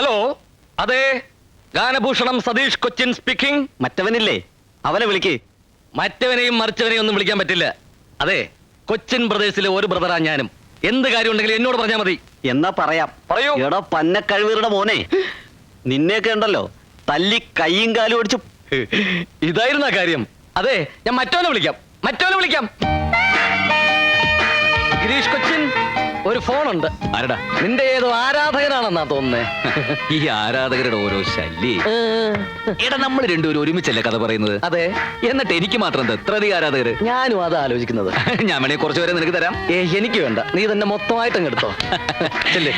Hello അതെ ഗാനഭൂഷണം Satheesh Cochin speaking മറ്റവനില്ലേ? അവനെ വിളിക്ക്. മറ്റവനെയും മറിച്ചവനെയും ഒന്നും വിളിക്കാൻ പറ്റില്ല. അതെ കൊച്ചിൻ ബ്രദേഴ്സിലെ ഒരു ബ്രദറാ ഞാനും. എന്ത് കാര്യം ഉണ്ടെങ്കിലും എന്നോട് പറഞ്ഞാൽ മതി. എന്നാ പറയാം. പറയൂ. എടാ പന്ന കഴിവീറുടെ മോനെ. നിന്നെയൊക്കെ ഉണ്ടല്ലോ തല്ലി കൈയും കാലും ഓടിച്ചു ഇതായിരുന്ന കാര്യം. അതെ ഞാൻ മറ്റവനെ വിളിക്കാം. മറ്റവനെ വിളിക്കാം. ഗിരീഷ് കൊച്ചിൻ ഒരു ഫോണുണ്ട്. ആരടാ? നിന്റെ ഏതോ ആരാധകനാണെന്നാ തോന്നുന്നേ. ഈ ആരാധകരുടെ ഓരോ ശല്യ. എടാ നമ്മൾ രണ്ടുപേരും ഒരുമിച്ചല്ലേ കഥ പറയുന്നത്? അതെ. എന്നിട്ട് എനിക്ക് മാത്രം എന്താ ഇത്രയധികം ആരാധകര്? ഞാനും അത് ആലോചിക്കുന്നത്. ഞാൻ വേണേ കുറച്ചു പേരെ നിനക്ക് തരാം. ഏ എനിക്ക് വേണ്ട. നീ തന്നെ മൊത്തമായിട്ട് അങ്ങ് എടുത്തോ. ചെല്ലേ.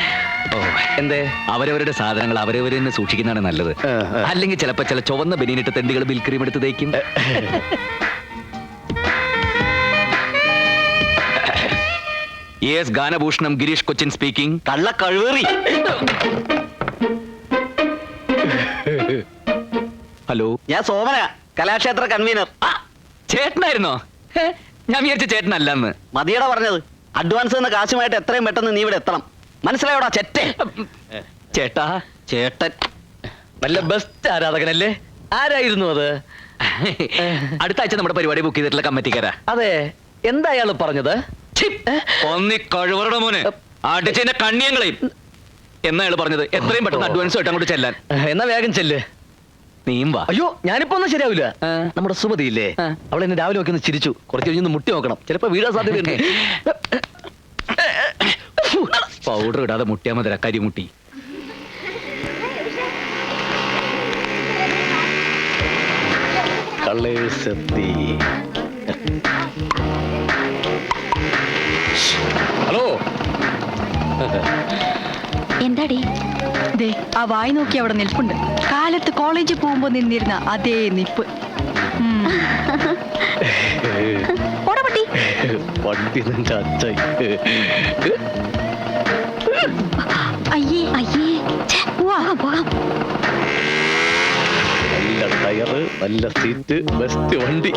ഓ. എന്തേ? അവരവരുടെ സാധനങ്ങൾ അവരവർ തന്നെ സൂക്ഷിക്കുന്നതാണ് നല്ലത്. അല്ലെങ്കിൽ ചിലപ്പോ ചില ചുവന്ന ബനിയനിട്ട് തെണ്ടികൾ ബിൽക്രീം എടുത്ത് തേക്കും. യെസ് ഗാനഭൂഷണം ഗിരീഷ് കൊച്ചിൻ സ്പീക്കിംഗ് കള്ള കഴിവേറി ഹലോ ഞാൻ സോമന കലാക്ഷേത്ര കൺവീനർ ചേട്ടനായിരുന്നോ? ഹേ, ഞാൻ വിചാരിച്ച ചേട്ടനല്ലെന്ന്. മതിയട പറഞ്ഞത്. അഡ്വാൻസ് എന്ന കാശുമായിട്ട് എത്രയും പെട്ടെന്ന് നീ ഇവിടെ എത്തണം. മനസ്സിലായോടാ ചെറ്റേ? ചേട്ടാ ചേട്ടൻ. നല്ല ബെസ്റ്റ് ആരാധകനല്ലേ? ആരായിരുന്നു അത്? അടുത്ത ആഴ്ച നമ്മുടെ പരിപാടി ബുക്ക് ചെയ്തിട്ടുള്ള കമ്മിറ്റിക്കാരാ. അതെ എന്താ അയാൾ പറഞ്ഞത്? ഒന്നി കഴിവറുടെ മോനെ. അടിച്ചതിന്റെ കണ്ണിയങ്ങളെയും എന്നാ അയാൾ പറഞ്ഞത്? എത്രയും പെട്ടെന്ന് അഡ്വാൻസ് ആയിട്ട് അങ്ങോട്ട് ചെല്ലാൻ. എന്നാ വേഗം ചെല്ല്. നീയും വാ. അയ്യോ ഞാനിപ്പോ ഒന്നും ശരിയാവില്ല. നമ്മുടെ സുമതി ഇല്ലേ. അവൾ എന്നെ രാവിലെ ഒക്കെ ഒന്ന് ചിരിച്ചു. കുറച്ച് കഴിഞ്ഞൊന്ന് മുട്ടി നോക്കണം. ചിലപ്പോ വീഴാൻ സാധ്യതയുണ്ട്. പൗഡർ ഇടാതെ മുട്ടിയാ മതി കരിമുട്ടി കളേഴ്സ് എത്തി എന്താടി? ദേ ആ വായി നോക്കി അവിടെ നിൽപ്പുണ്ട്. കാലത്ത് കോളേജിൽ പോകുമ്പോ നിന്നിരുന്ന അതേ നിപ്പ്. ഉം. പോടാ വണ്ടി. നിന്റെ അച്ഛൻ. അയ്യേ അയ്യേ. ഛെ, പോവാം പോവാം. നല്ല ടയറ് നല്ല സീറ്റ് ബെസ്റ്റ് വണ്ടി.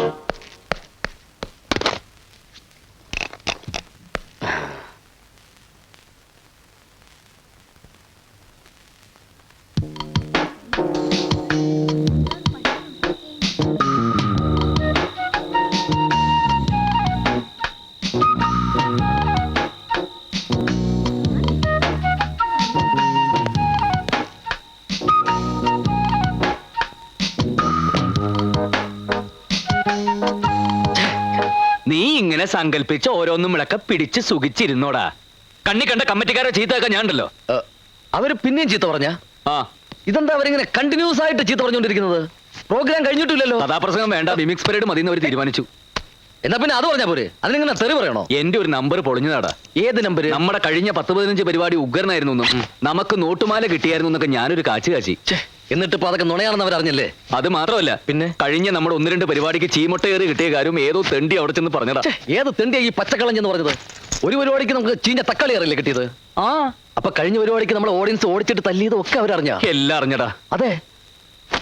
നീ ഇങ്ങനെ സങ്കല്പിച്ച് ഓരോന്നും വിളക്ക പിടിച്ച് സുഖിച്ചിരുന്നോടാ. കണ്ണി കണ്ട കമ്മിറ്റിക്കാരെ ചീത്തയൊക്കെ ഞാനുണ്ടല്ലോ. അവർ പിന്നെയും ചീത്ത പറഞ്ഞ? ആ. ഇതെന്താ അവരിങ്ങനെ കണ്ടിന്യൂസ് ആയിട്ട് ചീത്ത പറഞ്ഞുകൊണ്ടിരിക്കുന്നത്? പ്രോഗ്രാം കഴിഞ്ഞിട്ടില്ലല്ലോ. കഥാപ്രസംഗം വേണ്ട മിമിക്സ് പരേഡ് മതി അവർ തീരുമാനിച്ചു. എന്നാ പിന്നെ അത് പറഞ്ഞാ പോരെ? അതിനിങ്ങനെ തെറി പറയണോ? എന്റെ ഒരു നമ്പർ പൊളിഞ്ഞതാടാ. ഏത് നമ്പർ നമ്മുടെ കഴിഞ്ഞ പത്ത് പതിനഞ്ച് പരിപാടി ഉഗ്രനായിരുന്നു നമുക്ക് നോട്ടുമാല കിട്ടിയായിരുന്നു എന്നൊക്കെ ഞാനൊരു കാച്ചു കാച്ചി. എന്നിട്ട് ഇപ്പൊ അതൊക്കെ നുണയാണെന്ന് അവരറിഞ്ഞല്ലേ? അത് മാത്രമല്ല പിന്നെ? കഴിഞ്ഞ നമ്മൾ ഒന്ന് രണ്ട് പരിപാടിക്ക് ചീമൊട്ട കയറി കിട്ടിയ കാര്യം ഏതോ തെണ്ടി അവിടെ ചെന്ന് പറഞ്ഞതാ. ഏത് തെണ്ടിയാ ഈ പച്ചക്കളഞ്ഞെന്ന് പറഞ്ഞത്? ഒരു പരിപാടിക്ക് നമുക്ക് ചീഞ്ഞ തക്കാളി അറിയില്ലേ കിട്ടിയത്? ആ അപ്പൊ കഴിഞ്ഞ പരിപാടിക്ക് നമ്മൾ ഓഡിയൻസ് ഓടിച്ചിട്ട് തല്ലിയത് ഒക്കെ അവരറിഞ്ഞ? എല്ലാം അറിഞ്ഞടാ. അതെ.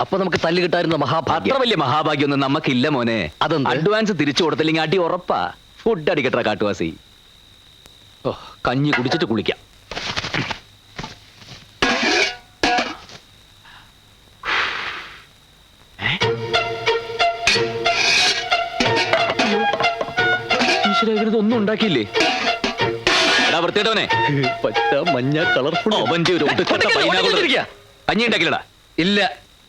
അപ്പൊ നമുക്ക് തല്ല് കിട്ടായിരുന്ന അത്ര മഹാഭാഗ്യം വലിയ മഹാഭാഗ്യൊന്നും നമുക്കില്ല മോനെ. അതൊന്നും അഡ്വാൻസ് തിരിച്ചു കൊടുത്തില്ലെങ്കിൽ അടി ഉറപ്പാ. ഫുഡ് അടിക്കട്ടെ കാട്ടുവാസി. ഓ കഞ്ഞി കുടിച്ചിട്ട് കുളിക്കാം. ഒന്നും ഉണ്ടാക്കിയില്ലേ? എടാ വൃത്തിയിട്ടവനെ പച്ച മഞ്ഞ കളർഫുൾ അവന്റെ ഒരു ഒടുക്കത്തെ pineapple. കഞ്ഞി ഉണ്ടാക്കില്ലടാ. ഇല്ല.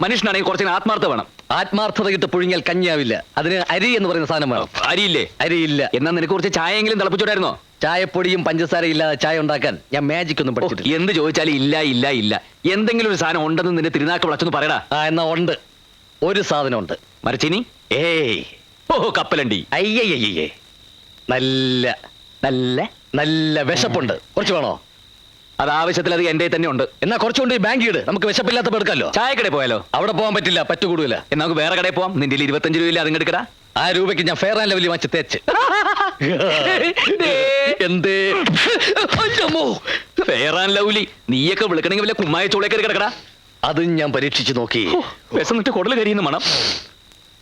മനുഷ്യനാണെങ്കിൽ കുറച്ചിന് ആത്മാർത്ഥ വേണം. ആത്മാർത്ഥത കിട്ട് പുഴുങ്ങിയാൽ കഞ്ഞിയാവില്ല. അതിന് അരി എന്ന് പറയുന്ന സാധനം വേണം. അരിയില്ലേ? അരിയില്ല. എന്നാ നിനക്ക് കുറച്ച് ചായയെങ്കിലും തിളപ്പിച്ചോടായിരുന്നോ? ചായപ്പൊടിയും പഞ്ചസാര ഇല്ലാതെ ചായ ഉണ്ടാക്കാൻ ഞാൻ മാജിക് ഒന്നും പഠിച്ചു പഠിച്ചിട്ടില്ല. എന്ത് ചോദിച്ചാലും ഇല്ല ഇല്ല ഇല്ല. എന്തെങ്കിലും ഒരു സാധനം ഉണ്ടെന്ന് നിന്റെ തിരുനാക്ക് വിളച്ചൊന്ന് പറയടാ. ആ എന്നാ ഉണ്ട്. ഒരു സാധനം ഉണ്ട്. മരച്ചിനി? ഏയ്. ഓ കപ്പലണ്ടി. അയ്യയ്യേ നല്ല നല്ല നല്ല വിശപ്പുണ്ട്. കുറച്ച് വേണോ? അത് ആവശ്യത്തിലധികം അത് എന്റെ തന്നെ ഉണ്ട്. എന്നാ കുറച്ചുകൊണ്ട് ബാങ്ക് ഇട്. നമുക്ക് വിശപ്പില്ലാത്തപ്പോ എടുക്കാലോ ചായക്കടയിൽ പോയാലോ? അവിടെ പോകാൻ പറ്റില്ല. പറ്റുകൂടില്ല എന്നാ നമുക്ക് വേറെ കടയിൽ പോവാം. നിന്റെ ഇരുപത്തഞ്ച് രൂപയില്ല അതിങ്ങ് എടുക്കടാ. ആ രൂപയ്ക്ക് ഞാൻ ഫെയർ ആൻഡ് ലെവലിൽ വാങ്ങിച്ച് തേച്ച്. എന്തേ. Fair and lovely. നീയൊക്കെ വിളിക്കണമെങ്കിൽ വല്ല കുമ്മായ ചോളേക്കരി കിടക്കടാ. അതും ഞാൻ പരീക്ഷിച്ചു നോക്കി. വിശന്നിട്ട് കുടൽ കരിയുന്ന മണം.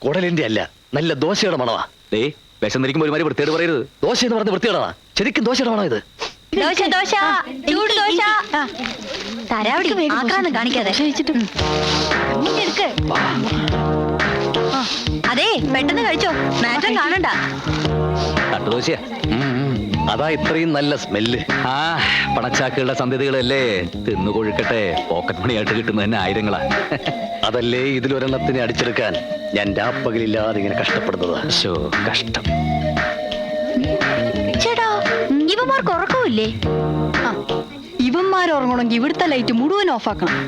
കുടലിന്റെ അല്ല നല്ല ദോശയുടെ മണമാ ദേ വിശന്നിരിക്കുമ്പോ ഒരുമാതിരി വൃത്തിയോട് പറയരുത്. ദോശ എന്ന് പറഞ്ഞ വൃത്തിയോടാ ശരിക്കും ദോശയുടെ മണം ഇത്? ദോശ ദോശ. ചൂട് ദോശ. തരാവടി ആക്രാന്തം കാണിക്കാതെ. എടുക്ക് അതെ പെട്ടെന്ന് കഴിച്ചോ. മാറ്റം കാണണ്ട. തട്ടുദോശയാ അതാ ഇത്രയും നല്ല സ്മെല്ല്. ആ പണച്ചാക്കുകളുടെ സന്ധ്യതകളല്ലേ തിന്നു കൊഴുക്കട്ടെ. പോക്കറ്റ് മണിയായിട്ട് കിട്ടുന്ന തന്നെ ആയിരങ്ങളാ. അതല്ലേ ഇതിലൊരെണ്ണത്തിനെ അടിച്ചെടുക്കാൻ ഞാൻ രാപ്പകലില്ലാതെ ഇങ്ങനെ കഷ്ടപ്പെടുന്നത്? ശോ കഷ്ടം. ചേട്ടാ ഇവമാർക്ക് ഉറക്കമില്ലേ ആ ഇവന്മാർ ഉറങ്ങണമെങ്കിൽ ഇവിടുത്തെ ലൈറ്റ് മുഴുവൻ ഓഫാക്കണം.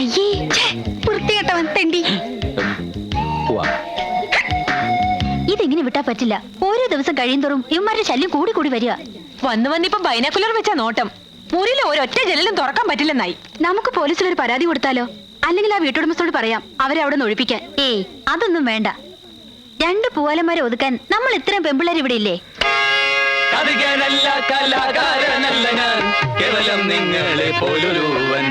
അയ്യേ വൃത്തികെട്ടവൻ തെണ്ടി. ഇതെങ്ങനെ വിട്ടാ പറ്റില്ല. ഓരോ ദിവസം കഴിയുന്തോറും ഇവന്മാരുടെ ശല്യം കൂടി കൂടി വരിക. വന്ന് വന്നിപ്പോ ബൈനാക്കുലർ വെച്ചാ നോട്ടം. മുറിയിലെ ഒരൊറ്റ ജനലും തുറക്കാൻ പറ്റില്ലെന്നായി. നമുക്ക് പോലീസിൽ ഒരു പരാതി കൊടുത്താലോ? അല്ലെങ്കിൽ ആ വീട്ടുടമസ്ഥോട് പറയാം അവരെ അവിടെ ഒഴിപ്പിക്കാൻ. ഏയ് അതൊന്നും വേണ്ട. രണ്ട് പൂവാലന്മാരെ ഒതുക്കാൻ നമ്മൾ ഇത്രയും പെമ്പിള്ളേർ ഇവിടെ ഇല്ലേ? കവികനല്ല കലാകാരനല്ല ഞാൻ. കേവലം നിങ്ങളെ പോലൊരുവൻ.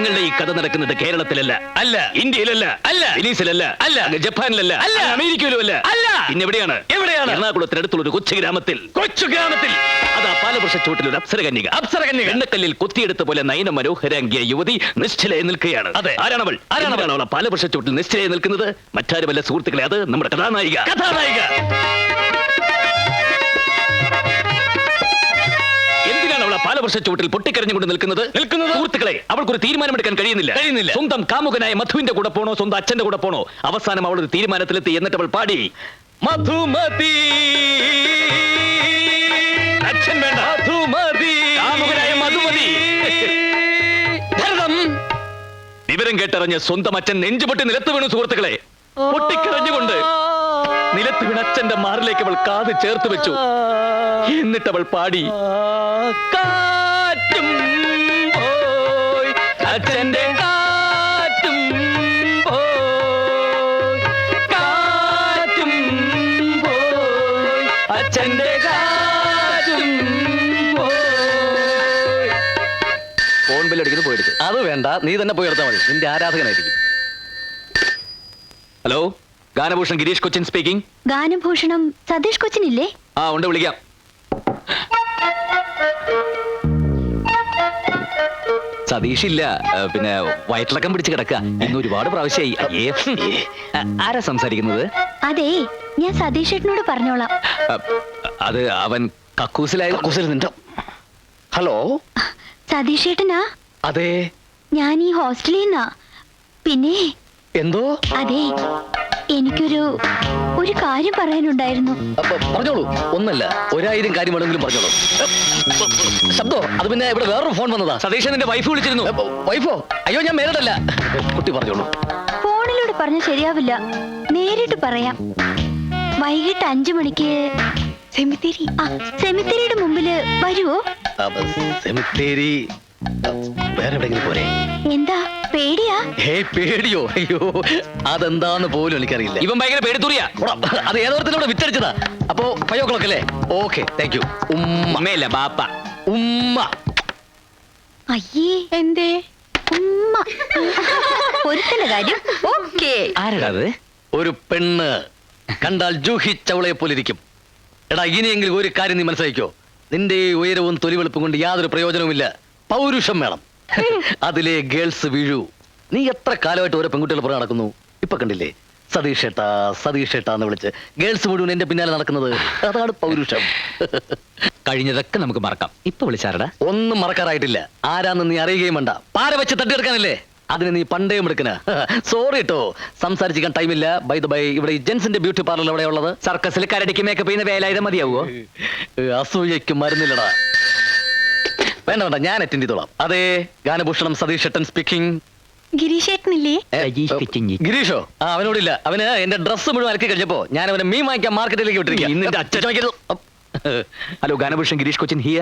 ഞങ്ങളുടെ ഈ കഥ നടക്കുന്നത് കേരളത്തിലല്ല. അല്ല. ഇന്ത്യയിലല്ല. അല്ല. വെനീസിലല്ല അല്ല. ജപ്പാനിലല്ല. അല്ല. അമേരിക്കയിലും അല്ല അല്ല. പിന്നെ എവിടെയാണ്? എവിടെയാണ്? എറണാകുളത്തിനടുത്തുള്ള ഒരു കൊച്ചു ഗ്രാമത്തിൽ. കൊച്ചു ഗ്രാമത്തിൽ. അതാ പാലവൃക്ഷ ചോട്ടിൽ ഒരു അപ്സരകന്യക. അപ്സരകന്യക. എണ്ണക്കല്ലിൽ കൊത്തിയെടുത്ത പോലെ നയന മനോഹരാംഗിയ യുവതി നിശ്ചലയെ നിൽക്കുകയാണ്. അതെ. ആരാണവൾ? ആരാണവൾ? അവളെ പാലവൃക്ഷ ചോട്ടിൽ നിശ്ചലയെ നിൽക്കുന്നത്? മറ്റാരുമല്ല സുഹൃത്തുക്കളെ അത് നമ്മുടെ കഥാനായിക. കഥാനായിക. ആ ചുവട്ടിൽ പൊട്ടിക്കരഞ്ഞുകൊണ്ട് നിൽക്കുന്നത് നിൽക്കുന്നത്? സുഹൃത്തുക്കളെ അവൾക്ക് ഒരു തീരുമാനമെടുക്കാൻ കഴിയുന്നില്ല. കഴിയുന്നില്ല. സ്വന്തം കാമുകനായ മധുവിന്റെ കൂടെ പോണോ സ്വന്തം അച്ഛന്റെ കൂടെ പോണോ? അവസാനം അവൾ ഒരു തീരുമാനത്തിലെത്തി എന്നിട്ട് അവൾ പാടി മധുമതി. അച്ഛൻ വേണ്ട. മധുമതി. കാമുകനായ മധുമതി. ഭരതം. വിവരം കേട്ടറിഞ്ഞ് സ്വന്തം അച്ഛൻ നെഞ്ചുപൊട്ടി നിലത്ത് വീണു സുഹൃത്തുക്കളെ. പൊട്ടിക്കരഞ്ഞുകൊണ്ട് നിലത്ത് വീണ അച്ഛന്റെ മാറിലേക്ക് അവൾ കാത് ചേർത്ത് വെച്ചു. എന്നിട്ട് അവൾ പാടി കാറ്റും പോയി. അച്ഛന്റെ കാറ്റും പോയി. കാറ്റും പോയി. അച്ഛന്റെ കാറ്റും പോയി. ഫോൺ ബില്ലടിക്കുന്നത് പോയെടുത്ത് അത് വേണ്ട നീ തന്നെ പോയി എടുത്താൽ മതി. നിന്റെ ആരാധകനായിരിക്കും. ഹലോ ഗാനഭൂഷൺ ഗിരീഷ് കൊച്ചിൻ സ്പീക്കിംഗ് ഗാനഭൂഷണം സതീഷ് കൊച്ചിൻ ഇല്ലേ ആ ഉണ്ട് വിളിക്കാം. സതീഷ് ഇല്ല പിന്നെ വയറ്റിളക്കം പിടിച്ച് കിടക്കുക ഇന്ന് ഒരുപാട് പ്രാവശ്യമായി. അയ്യേ ആരാ സംസാരിക്കുന്നത്? അതെ ഞാൻ സതീഷ് ഏട്ടനോട് പറഞ്ഞോളാം അത് അവൻ കക്കൂസിലായ കക്കൂസിൽ നിന്നോ? ഹലോ? സതീഷ് ഏട്ടനാ അതെ. ഞാൻ ഈ ഹോസ്റ്റലിൽ നിന്നാ. പിന്നെ എന്തോ? അതെ. എനിക്കൊരു ഒരു കാര്യം പറയാനുണ്ടായിരുന്നു. അപ്പൊ പറഞ്ഞോളൂ. ഒന്നല്ല ഒരായിരം കാര്യം വേണമെങ്കിലും പറഞ്ഞോളൂ. ശബ്ദോ? അത് പിന്നെ ഇവിടെ വേറൊരു ഫോൺ വന്നതാ. സതീഷ് എന്റെ വൈഫ് വിളിച്ചിരുന്നു. വൈഫോ? അയ്യോ ഞാൻ മേലടല്ല കുട്ടി പറഞ്ഞോളൂ. ഫോണിലൂടെ പറഞ്ഞ ശരിയാവില്ല. നേരിട്ട് പറയാം. വൈകിട്ട് അഞ്ചു മണിക്ക് സെമിത്തേരി ആ സെമിത്തേരിയുടെ മുമ്പിൽ വരുവോ? സെമിത്തേരി വേറെ എവിടെയെങ്കിലും പോരെ? എന്താ? പേടിയാ? ഹേ പേടിയോ? അയ്യോ അതെന്താന്ന് പോലും എനിക്കറിയില്ല. ഇവൻ ഭയങ്കര പേടിത്തൂറിയാ. അത് ഏതോരത്തിലൂടെ വിറ്റടിച്ചതാ. അപ്പോ ഫൈവ് ഓ ക്ലോക്ക് അല്ലേ ഓക്കെ താങ്ക് യു ഉമ്മയല്ല ബാപ്പ? ഉമ്മ. അയ്യേ. എന്തേ? ഉമ്മ. ഒരുത്തന്റെ കാര്യം? ഓക്കേ ആരാ ഒരു പെണ്ണ് കണ്ടാൽ ജൂഹി ചവളയെ പോലിരിക്കും എടാ ഇനിയെങ്കിലും ഒരു കാര്യം നീ മനസ്സിലാക്കിയോ നിന്റെ ഈ ഉയരവും തൊലിവെളുപ്പും കൊണ്ട് യാതൊരു പ്രയോജനവുമില്ല. പൗരുഷം വേണം. അതിലെ ഗേൾസ് വീഴൂ. നീ എത്ര കാലമായിട്ട് ഓരോ പെൺകുട്ടികൾ പുറകെ നടക്കുന്നു? ഇപ്പൊ കണ്ടില്ലേ? സതീഷ് ഏട്ടാ സതീഷ് ഏട്ടാ എന്ന് വിളിച്ച്. ഗേൾസ് മുഴുവൻ എന്റെ പിന്നാലെ നടക്കുന്നത്. അതാണ് പൗരുഷം. കഴിഞ്ഞതൊക്കെ നമുക്ക് മറക്കാം. ഇപ്പൊ വിളിച്ചാരടാ? ഒന്നും മറക്കാറായിട്ടില്ല. ആരാന്ന് നീ അറിയുകയും വേണ്ട. പാര വെച്ച് തട്ടിയെടുക്കാനല്ലേ? അതിന് നീ പണ്ടേ എടുക്കണ സോറി കേട്ടോ സംസാരിച്ചിരിക്കാൻ ടൈമില്ല. ബൈ ദ ബൈ ഇവിടെ ജെൻസിന്റെ ബ്യൂട്ടി പാർലർ എവിടെയുള്ളത് സർക്കസിൽ കരടിക്ക് മേക്കപ്പ് ചെയ്യുന്ന വേലായുധം മതിയാവോ അസൂയയ്ക്ക് മരുന്നില്ലടാ. വേണ്ട വേണ്ട ഞാൻ അറ്റൻഡ് ചെയ്തോളാം. അതെ ഗാനഭൂഷണം സതീഷ് ഏട്ടൻ സ്പീക്കിംഗ് ഗിരീഷ് ഏട്ടനില്ലേ ഗിരീഷോ? ആ അവനോടില്ല. അവന് എന്റെ ഡ്രസ്സ് മുഴുവൻ അലക്കി കഴിഞ്ഞപ്പോ ഞാൻ അവനെ മീൻ വാങ്ങിക്കാൻ മാർക്കറ്റിലേക്ക് വിട്ടിരിക്കുക അച്ഛൻ ഹലോ ഗാനഭൂഷൺ ഗിരീഷ് കൊച്ചിൻ ഹിയ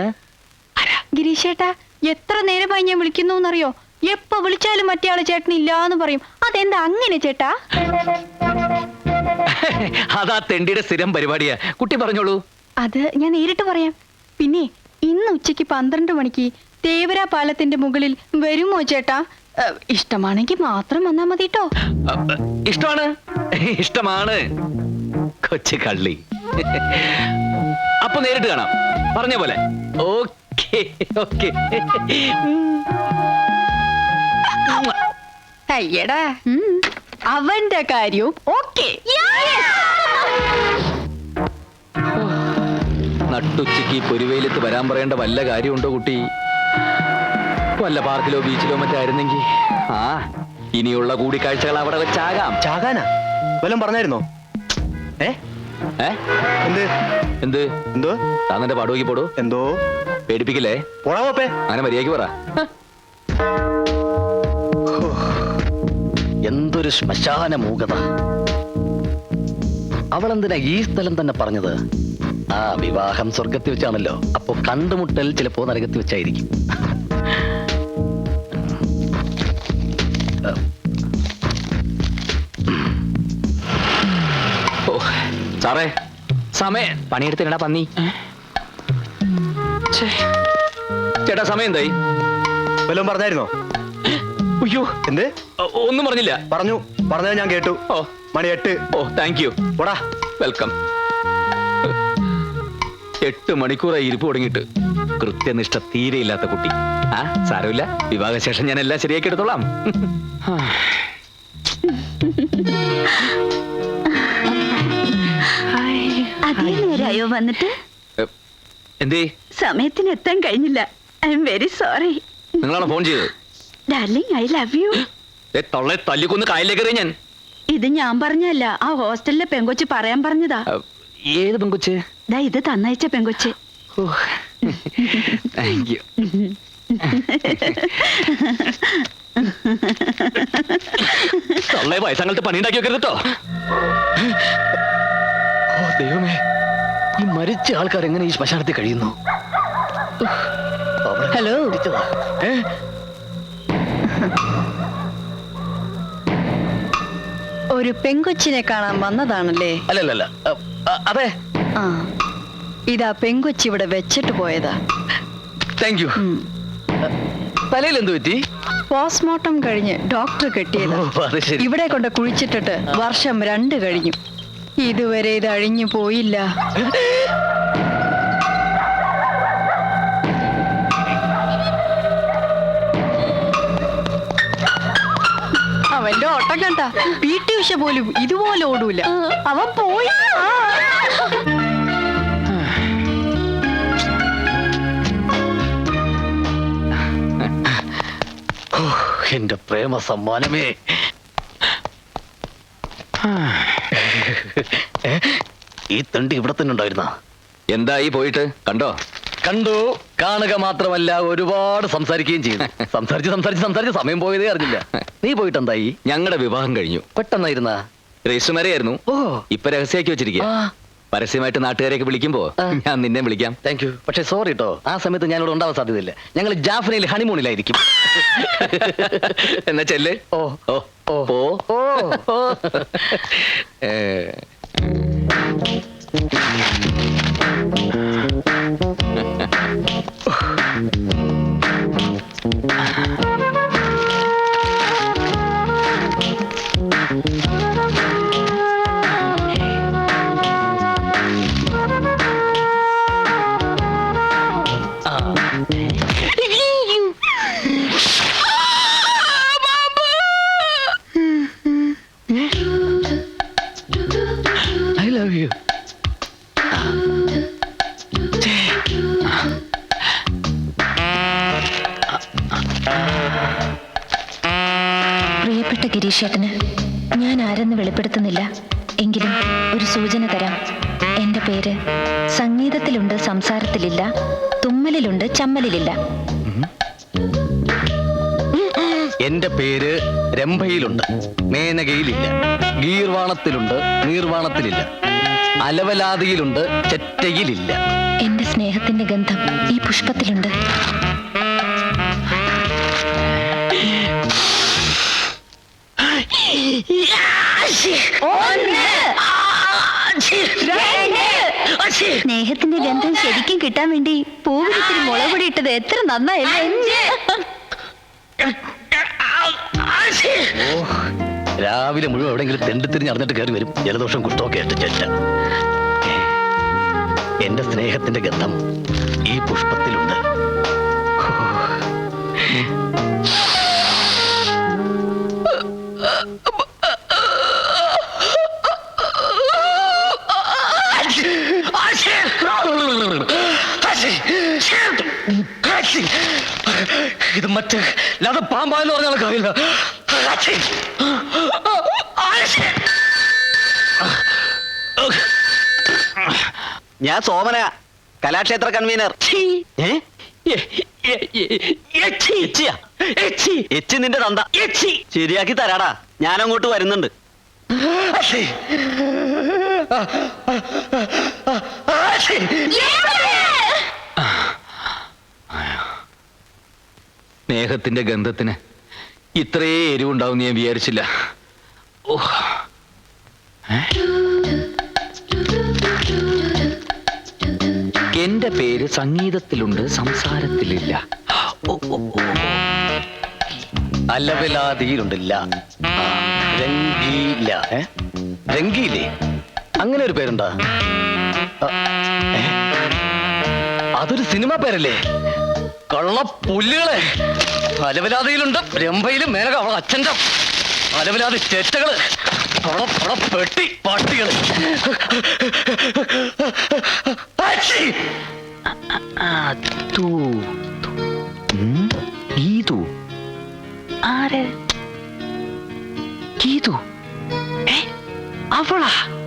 ഗിരീഷേട്ടാ എത്ര നേരമായി ഞാൻ വിളിക്കുന്നു എന്നറിയോ എപ്പോ വിളിച്ചാലും മറ്റേ ആൾ ചേട്ടൻ ഇല്ലാന്ന് പറയും. അതെന്താ അങ്ങനെ ചേട്ടാ? അതാ തെണ്ടിയുടെ സ്ഥിരം പരിപാടിയാ. കുട്ടി പറഞ്ഞോളൂ. അത് ഞാൻ നേരിട്ട് പറയാം. പിന്നെ ഇന്ന് ഉച്ചയ്ക്ക് പന്ത്രണ്ട് മണിക്ക് തേവര പാലത്തിന്റെ മുകളിൽ വരുമോ ചേട്ടാ? ഇഷ്ടമാണെങ്കിൽ മാത്രം വന്നാ മതി കേട്ടോ ഇഷ്ടമാണ്? ഇഷ്ടമാണ്. കൊച്ചു കള്ളി. അപ്പൊ നേരിട്ട് കാണാം. പറഞ്ഞ പോലെ. Okay okay. അയ്യടാ അവന്റെ കാര്യവും ഓക്കെ. നട്ടുച്ചയ്ക്ക് പൊരുവയിലെത്ത് വരാൻ പറയേണ്ട വല്ല കാര്യമുണ്ടോ കുട്ടി? വല്ല പാർക്കിലോ ബീച്ചിലോ മറ്റായിരുന്നെങ്കിൽ ആ ഇനിയുള്ള കൂടിക്കാഴ്ചകൾ അവിടെ വെച്ചാകാം. ചാകാനാ? വല്ലതും പറഞ്ഞായിരുന്നോ? ഏ? ഏ? എന്ത്? എന്ത്? എന്തോ? താൻ എന്റെ പാടുവയ്ക്ക് പോടോ. എന്തോ? പേടിപ്പിക്കില്ലേ? പോടാ പോപ്പേ. അങ്ങനെ മര്യാദയ്ക്ക് പറ. എന്തൊരു ശ്മശാന മൂകത അവളെന്തിനാ ഈ സ്ഥലം തന്നെ പറഞ്ഞത്? ആ വിവാഹം സ്വർഗത്തിൽ വെച്ചാണല്ലോ. അപ്പൊ കണ്ടുമുട്ടൽ ചിലപ്പോ നരകത്തിൽ വെച്ചായിരിക്കും. ഓ സാറേ സമയം. പണിയെടുത്തിനടാ പന്നി? ചേട്ടാ സമയം എന്തായി? വല്ലതും പറഞ്ഞായിരുന്നോ? അയ്യോ. എന്ത്? ഒന്നും പറഞ്ഞില്ല. പറഞ്ഞു. പറഞ്ഞത് ഞാൻ കേട്ടു. ഓ. മണി എട്ട്. ഓ താങ്ക് യു. പോടാ. വെൽക്കം. എട്ട് മണിക്കൂറായി ഇരിപ്പ് തുടങ്ങിയിട്ട്. കൃത്യനിഷ്ഠ തീരെയില്ലാത്ത കുട്ടി. ആ സാരമില്ല. വിവാഹശേഷം ഞാൻ എല്ലാം ശരിയാക്കി എടുത്തോളാം. അതേ നേരായോ വന്നിട്ട്? എന്തേ? സമയത്തിന് എത്താൻ കഴിഞ്ഞില്ല. I am very sorry. നിങ്ങളാണ് ഫോൺ ചെയ്തത്? Darling I love you. കായലിലേക്ക് ഞാൻ. ഇത് ഞാൻ പറഞ്ഞല്ല. ആ ഹോസ്റ്റലിലെ പെങ്കൊച്ച് പറയാൻ പറഞ്ഞതാ. ഏത് പെങ്കൊച്ച്? ദാ ഇത് തന്നയച്ച പെങ്കൊച്ച്. താങ്ക് യു തള്ളെ ഉണ്ടാക്കിയോ വെക്കരുത് കേട്ടോ ഓ ദൈവമേ. ഈ മരിച്ച ആൾക്കാർ എങ്ങനെ ഈ ശ്മശാനത്തിൽ കഴിയുന്നു? ഹലോ. ഏ? ഒരു പെങ്കൊച്ചിനെ കാണാൻ വന്നതാണല്ലേ? അല്ലല്ലല്ല. അ, അ, അതെ. ആ ഇതാ പെങ്കൊച്ചി ഇവിടെ വെച്ചിട്ട് പോയതാ. താങ്ക് യു തലയിൽ എന്ത് പറ്റി? പോസ്റ്റ്മോർട്ടം കഴിഞ്ഞ് ഡോക്ടർ കെട്ടിയതാ. ഇവിടെ കൊണ്ട് കുഴിച്ചിട്ടിട്ട് വർഷം രണ്ട് കഴിഞ്ഞു. ഇതുവരെ ഇത് അഴിഞ്ഞു പോയില്ല. അവന്റെ ഓട്ടം കണ്ട പി ടി ഉഷ പോലും ഇതുപോലെ ഓടൂല. അവൻ പോയി. ഓ, എന്റെ പ്രേമ സമ്മാനമേ? ഈ തണ്ടി ഇവിടെ തന്നെ ഉണ്ടായിരുന്ന? എന്തായി പോയിട്ട്? കണ്ടോ? കണ്ടു. കാണുക മാത്രമല്ല ഒരുപാട് സംസാരിക്കുകയും ചെയ്തു. സംസാരിച്ച് സംസാരിച്ച് സംസാരിച്ച് സമയം പോയതേ അറിഞ്ഞില്ല. നീ പോയിട്ട് എന്തായി ഞങ്ങളുടെ വിവാഹം കഴിഞ്ഞു. പെട്ടെന്നായിരുന്ന? രജിസ്റ്റർമാരെയായിരുന്നു. ഓ. ഇപ്പൊ രഹസ്യമാക്കി വെച്ചിരിക്കുക പരസ്യമായിട്ട് നാട്ടുകാരെയൊക്കെ വിളിക്കുമ്പോ ഞാൻ നിന്നെ വിളിക്കാം. താങ്ക് യു പക്ഷെ സോറി കേട്ടോ ആ സമയത്ത് ഞാനിവിടെ ഉണ്ടാവാൻ സാധ്യതയില്ല. ഞങ്ങൾ ജാഫ്നയിൽ ഹണിമൂണിലായിരിക്കും. എന്നാ ചെല്ലേ. ഓ. ഓ. ഓ. ഓ ഓ. ഏ, ചമ്മലിലില്ല. എന്റെ പേര് രംഭയിലുണ്ട് മേനകയിലില്ല. ഗീർവാണത്തിലുണ്ട് നീർവാണത്തിലില്ല. അലവലാതിയിലുണ്ട് ചെറ്റയിലില്ല. എന്റെ സ്നേഹത്തിന്റെ ഗന്ധം ഈ പുഷ്പത്തിലുണ്ട്. സ്നേഹത്തിന്റെ ഗന്ധം ശരിക്കും കിട്ടാൻ വേണ്ടി പൂവിലിത്തിരി മുളകുപൊടി ഇട്ടത് എത്ര നന്നായല്ലേ? രാവിലെ മുഴുവൻ എവിടെയെങ്കിലും തെണ്ടി നടന്നിട്ട് അറിഞ്ഞിട്ട് കയറി വരും. ജലദോഷം കുഷ്ടമൊക്കെ ആയിട്ട് ചെറ്റ എന്റെ സ്നേഹത്തിന്റെ ഗന്ധം ഈ പുഷ്പത്തിലുണ്ട്. ഇത് മറ്റ് അല്ലാതെ പാമ്പാന്ന് പറഞ്ഞ ആൾക്കറിയില്ല ഞാൻ സോമന കലാക്ഷേത്ര കൺവീനർ. ഏ? എച്ചിയാ? എച്ചി നിന്റെ തന്ത. എച്ചി. ശരിയാക്കി തരാടാ. ഞാൻ അങ്ങോട്ട് വരുന്നുണ്ട് സ്നേഹത്തിന്റെ ഗന്ധത്തിന് ഇത്രേ എരിവുണ്ടാവും ഞാൻ വിചാരിച്ചില്ല. ഓ എന്റെ പേര് സംഗീതത്തിലുണ്ട് സംസാരത്തിലില്ല. അല്ലവിലാതിയിലുണ്ടില്ല രംഗീല? രംഗീലേ? അങ്ങനെ ഒരു പേരുണ്ടാ? അതൊരു സിനിമ പേരല്ലേ? കള്ള പുല്ലുകളെ. അലവിലാതിയിലുണ്ട്. രംഭയിലും മേനക അവളെ അച്ഛന്റെ അലവിലാതി ചേറ്റകൾ പെട്ടി പാട്ടികൾ. അച്ഛി! തൂ. ഉം, ഗീതു ആര്? ഗീതു ഏ? അവളാ?